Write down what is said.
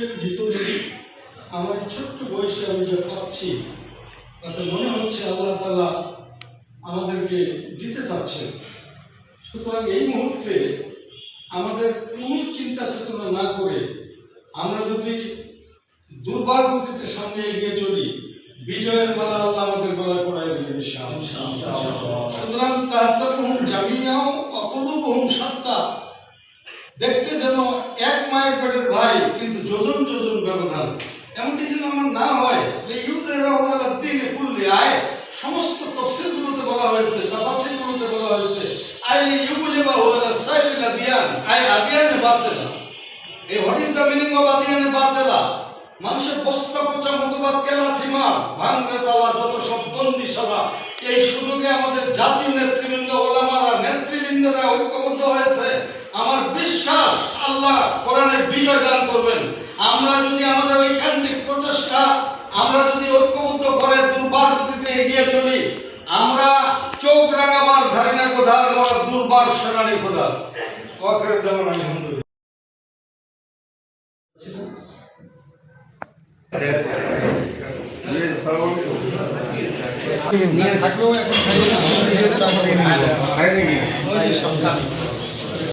মনের ভিতরে আমার ছোট্ট বয়সে আমি যে পাচ্ছি তাতে মনে হচ্ছে আল্লাহ তালা আমাদেরকে দিতে চাচ্ছেন সুতরাং এই মুহূর্তে আমাদের কোনো চিন্তা চেতনা না করে আমরা যদি দুর্বার গতিতে সামনে এগিয়ে চলি বিজয়ের মালা আল্লাহ আমাদের গলায় দেবেন ইনশাআল্লাহ। সুতরাং তাহসাবুহুম জামিয়াও অকুলুবুহুম সাত্তা দেখতে যেন এক মায়ের পেটের ভাই কিন্তু ব্যবধান এমনটি আমার না হয় দিনে আয় সমস্ত তফসিলগুলোতে বলা হয়েছে তাফসিরগুলোতে বলা হয়েছে আই বা আই আদিয়ানে বাতেলা। এই what is the meaning of আদিয়ানে বাতেলা। মানুষের বস্তা পচা মতবাদ তালা যত সব বন্দি সভা। এই সুযোগে আমাদের জাতীয় নেতৃবৃন্দ, ওলামারা, নেতৃবৃন্দরা ঐক্যবদ্ধ হয়েছে। আমার বিশ্বাস আল্লাহ কোরআনের বিজয় দান করবেন। আমরা যদি আমাদের ঐকান্তিক প্রচেষ্টা আমরা যদি ঐক্যবদ্ধ করে দুর্বার গতিতে এগিয়ে চলি আমরা চোখ রাঙাবার ধারি না কোথা আমার দুর্বার সেনানি খোদা ওয়াকের যেমন আলহামদুলিল্লাহ থাকলেও এখন